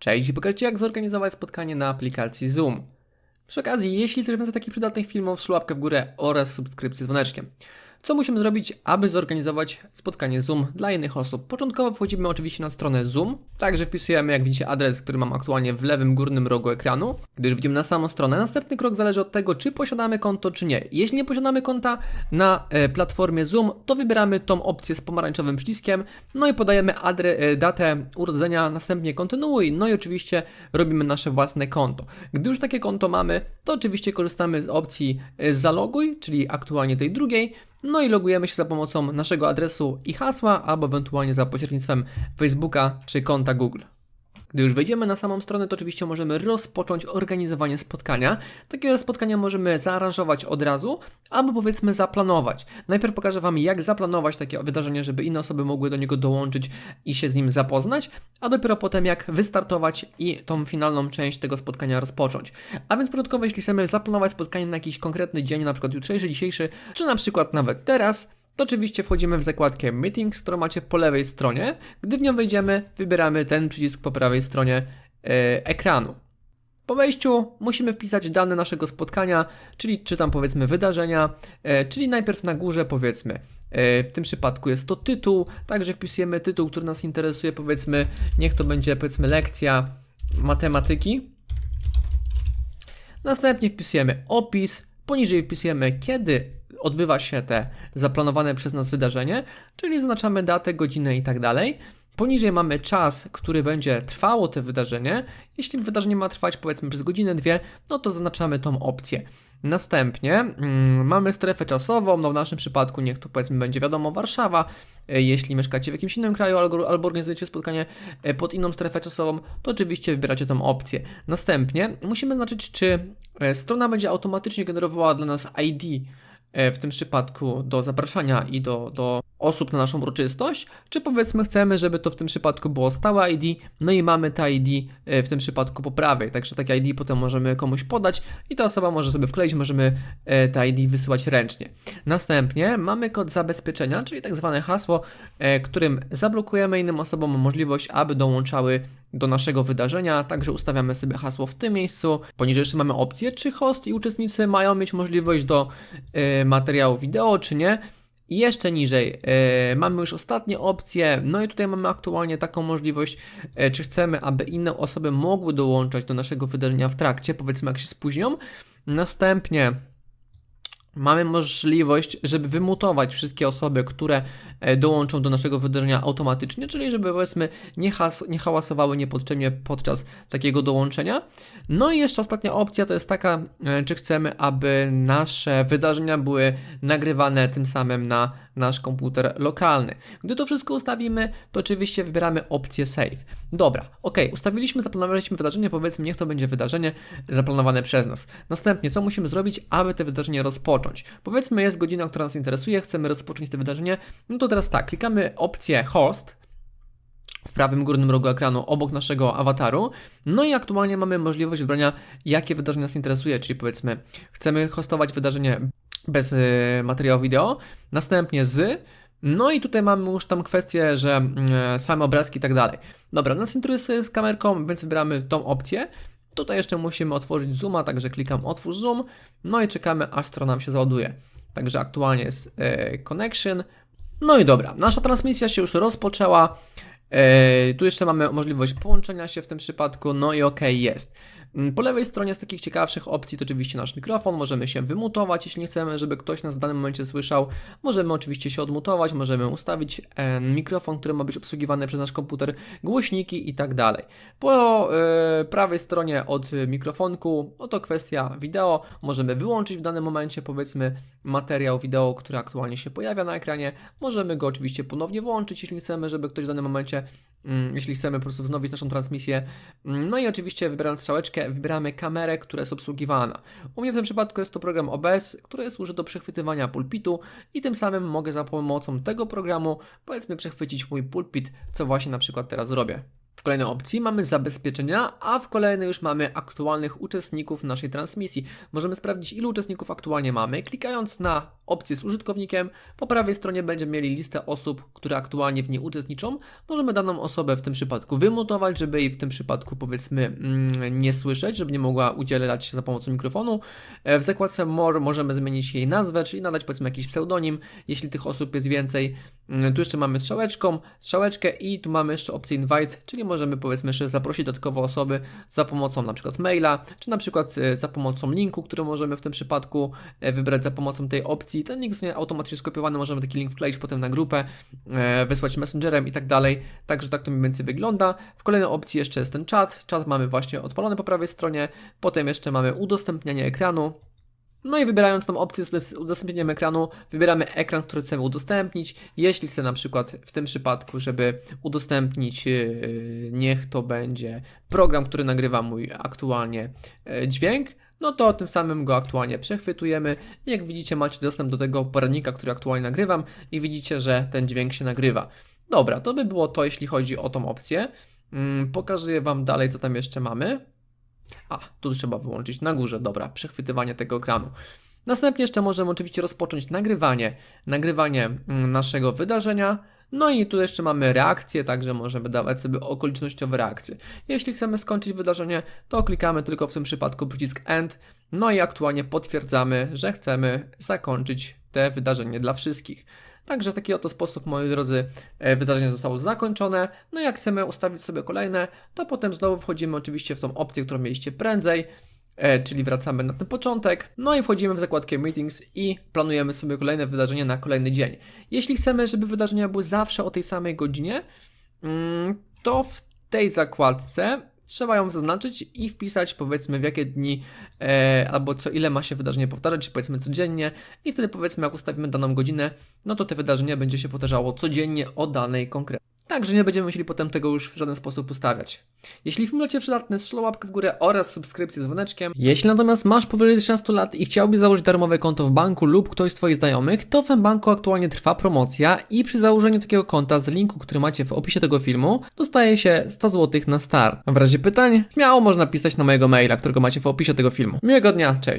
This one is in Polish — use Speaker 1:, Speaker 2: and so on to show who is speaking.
Speaker 1: Cześć i pokażę Ci jak zorganizować spotkanie na aplikacji Zoom. Przy okazji, jeśli chcesz więcej takich przydatnych filmów, szlu łapkę w górę oraz subskrypcję z dzwoneczkiem. Co musimy zrobić, aby zorganizować spotkanie Zoom dla innych osób? Początkowo wchodzimy oczywiście na stronę Zoom, także wpisujemy, jak widzicie, adres, który mam aktualnie w lewym górnym rogu ekranu, gdyż widzimy na samą stronę. Następny krok zależy od tego, czy posiadamy konto, czy nie. Jeśli nie posiadamy konta na e, platformie Zoom, to wybieramy tą opcję z pomarańczowym przyciskiem, no i podajemy adre, e, datę urodzenia, następnie kontynuuj, no i oczywiście robimy nasze własne konto. Gdy już takie konto mamy, to oczywiście korzystamy z opcji e, zaloguj, czyli aktualnie tej drugiej, no i logujemy się za pomocą naszego adresu i hasła, albo ewentualnie za pośrednictwem Facebooka czy konta Google. Gdy już wejdziemy na samą stronę, to oczywiście możemy rozpocząć organizowanie spotkania. Takie spotkania możemy zaaranżować od razu, albo powiedzmy zaplanować. Najpierw pokażę Wam, jak zaplanować takie wydarzenie, żeby inne osoby mogły do niego dołączyć i się z nim zapoznać, a dopiero potem jak wystartować i tą finalną część tego spotkania rozpocząć. A więc początkowo, jeśli chcemy zaplanować spotkanie na jakiś konkretny dzień, na przykład jutrzejszy, dzisiejszy, czy na przykład nawet teraz, to oczywiście wchodzimy w zakładkę Meetings, którą macie po lewej stronie. Gdy w nią wejdziemy, wybieramy ten przycisk po prawej stronie e, ekranu. Po wejściu musimy wpisać dane naszego spotkania, czyli czy tam powiedzmy wydarzenia, e, czyli najpierw na górze powiedzmy, e, w tym przypadku jest to tytuł, także wpisujemy tytuł, który nas interesuje, powiedzmy, niech to będzie powiedzmy lekcja matematyki. Następnie wpisujemy opis, poniżej wpisujemy kiedy odbywa się te zaplanowane przez nas wydarzenie, czyli zaznaczamy datę, godzinę i tak dalej. Poniżej mamy czas, który będzie trwało to wydarzenie. Jeśli wydarzenie ma trwać powiedzmy przez godzinę, dwie, no to zaznaczamy tą opcję. Następnie mm, mamy strefę czasową, no w naszym przypadku niech to powiedzmy będzie wiadomo Warszawa. E, Jeśli mieszkacie w jakimś innym kraju albo, albo organizujecie spotkanie e, pod inną strefę czasową, to oczywiście wybieracie tą opcję. Następnie musimy zaznaczyć, czy e, strona będzie automatycznie generowała dla nas ID w tym przypadku do zapraszania i do, do osób na naszą uroczystość, czy powiedzmy chcemy, żeby to w tym przypadku było stałe ID, no i mamy te ID e, w tym przypadku po prawej, także takie ID potem możemy komuś podać i ta osoba może sobie wkleić, możemy e, te ID wysyłać ręcznie. Następnie mamy kod zabezpieczenia, czyli tak zwane hasło, e, którym zablokujemy innym osobom możliwość, aby dołączały do naszego wydarzenia, także ustawiamy sobie hasło w tym miejscu. Poniżej jeszcze mamy opcję, czy host i uczestnicy mają mieć możliwość do materiału wideo, czy nie. I jeszcze niżej e, mamy już ostatnie opcje, no i tutaj mamy aktualnie taką możliwość, e, czy chcemy, aby inne osoby mogły dołączać do naszego wydarzenia w trakcie, powiedzmy jak się spóźnią. Następnie mamy możliwość, żeby wymutować wszystkie osoby, które e, dołączą do naszego wydarzenia automatycznie, czyli żeby powiedzmy nie, has, nie hałasowały niepotrzebnie podczas takiego dołączenia. No i jeszcze ostatnia opcja to jest taka, e, czy chcemy, aby nasze wydarzenia były nagrywane tym samym na nasz komputer lokalny. Gdy to wszystko ustawimy, to oczywiście wybieramy opcję Save. Dobra, ok, ustawiliśmy, zaplanowaliśmy wydarzenie, powiedzmy, niech to będzie wydarzenie zaplanowane przez nas. Następnie, co musimy zrobić, aby te wydarzenie rozpocząć? Powiedzmy, jest godzina, która nas interesuje, chcemy rozpocząć to wydarzenie, no to teraz tak, klikamy opcję Host, w prawym górnym rogu ekranu obok naszego awataru. No i aktualnie mamy możliwość wybrania, jakie wydarzenie nas interesuje, czyli powiedzmy, chcemy hostować wydarzenie bez y, materiału wideo, następnie z, no i tutaj mamy już tam kwestię, że y, same obrazki i tak dalej. Dobra, nas interesuje z kamerką, więc wybieramy tą opcję. Tutaj jeszcze musimy otworzyć zooma, także klikam otwórz zoom, no i czekamy aż strona nam się załaduje. Także aktualnie jest y, connection. No i dobra, nasza transmisja się już rozpoczęła. E, tu jeszcze mamy możliwość połączenia się w tym przypadku, no i ok, jest. Mm, Po lewej stronie z takich ciekawszych opcji to oczywiście nasz mikrofon, możemy się wymutować, jeśli nie chcemy, żeby ktoś nas w danym momencie słyszał. Możemy oczywiście się odmutować, możemy ustawić e, mikrofon, który ma być obsługiwany przez nasz komputer, głośniki i tak dalej. Po e, prawej stronie od mikrofonku, oto kwestia wideo, możemy wyłączyć w danym momencie powiedzmy materiał wideo, który aktualnie się pojawia na ekranie. Możemy go oczywiście ponownie włączyć, jeśli chcemy, żeby ktoś w danym momencie Mm, jeśli chcemy po prostu wznowić naszą transmisję. Mm, No i oczywiście wybierając strzałeczkę, wybieramy kamerę, która jest obsługiwana. U mnie w tym przypadku jest to program OBS, który służy do przechwytywania pulpitu i tym samym mogę za pomocą tego programu, powiedzmy, przechwycić mój pulpit, co właśnie na przykład teraz robię. W kolejnej opcji mamy zabezpieczenia, a w kolejnej już mamy aktualnych uczestników naszej transmisji. Możemy sprawdzić, ilu uczestników aktualnie mamy, klikając na opcję z użytkownikiem. Po prawej stronie będziemy mieli listę osób, które aktualnie w niej uczestniczą. Możemy daną osobę w tym przypadku wymutować, żeby jej w tym przypadku powiedzmy mm, nie słyszeć, żeby nie mogła udzielać się za pomocą mikrofonu. E, W zakładce More możemy zmienić jej nazwę, czyli nadać powiedzmy jakiś pseudonim, jeśli tych osób jest więcej. Mm, Tu jeszcze mamy strzałeczką, strzałeczkę i tu mamy jeszcze opcję Invite, czyli możemy powiedzmy jeszcze zaprosić dodatkowo osoby za pomocą na przykład maila, czy na przykład e, za pomocą linku, który możemy w tym przypadku e, wybrać za pomocą tej opcji. Ten link jest automatycznie skopiowany, możemy taki link wkleić potem na grupę, e, wysłać messengerem i tak dalej. Także tak to mniej więcej wygląda. W kolejnej opcji jeszcze jest ten czat. Czat mamy właśnie odpalony po prawej stronie. Potem jeszcze mamy udostępnianie ekranu. No i wybierając tą opcję z udostępnieniem ekranu, wybieramy ekran, który chcemy udostępnić. Jeśli chcę na przykład w tym przypadku, żeby udostępnić, yy, niech to będzie program, który nagrywa mój aktualnie yy, dźwięk, no to tym samym go aktualnie przechwytujemy. Jak widzicie, macie dostęp do tego poradnika, który aktualnie nagrywam i widzicie, że ten dźwięk się nagrywa. Dobra, to by było to, jeśli chodzi o tą opcję. Mm, pokazuję Wam dalej, co tam jeszcze mamy. A, tu trzeba wyłączyć na górze, dobra, przechwytywanie tego ekranu. Następnie jeszcze możemy oczywiście rozpocząć nagrywanie, nagrywanie mm, naszego wydarzenia. No i tu jeszcze mamy reakcje, także możemy dawać sobie okolicznościowe reakcje. Jeśli chcemy skończyć wydarzenie, to klikamy tylko w tym przypadku przycisk End. No i aktualnie potwierdzamy, że chcemy zakończyć te wydarzenie dla wszystkich. Także w taki oto sposób, moi drodzy, e, wydarzenie zostało zakończone. No i jak chcemy ustawić sobie kolejne, to potem znowu wchodzimy oczywiście w tą opcję, którą mieliście prędzej, e, czyli wracamy na ten początek. No i wchodzimy w zakładkę Meetings i planujemy sobie kolejne wydarzenie na kolejny dzień. Jeśli chcemy, żeby wydarzenia były zawsze o tej samej godzinie, mm, to w tej zakładce trzeba ją zaznaczyć i wpisać powiedzmy w jakie dni e, albo co ile ma się wydarzenie powtarzać, powiedzmy codziennie i wtedy powiedzmy jak ustawimy daną godzinę, no to te wydarzenie będzie się powtarzało codziennie o danej konkretnej. Także nie będziemy musieli potem tego już w żaden sposób ustawiać. Jeśli film Ciebie przydatny, strzel łapkę w górę oraz subskrypcję z dzwoneczkiem. Jeśli natomiast masz powyżej 13 lat i chciałbyś założyć darmowe konto w banku lub ktoś z Twoich znajomych, to w banku aktualnie trwa promocja i przy założeniu takiego konta z linku, który macie w opisie tego filmu, dostaje się 100 zł na start. W razie pytań, śmiało można pisać na mojego maila, którego macie w opisie tego filmu. Miłego dnia, cześć!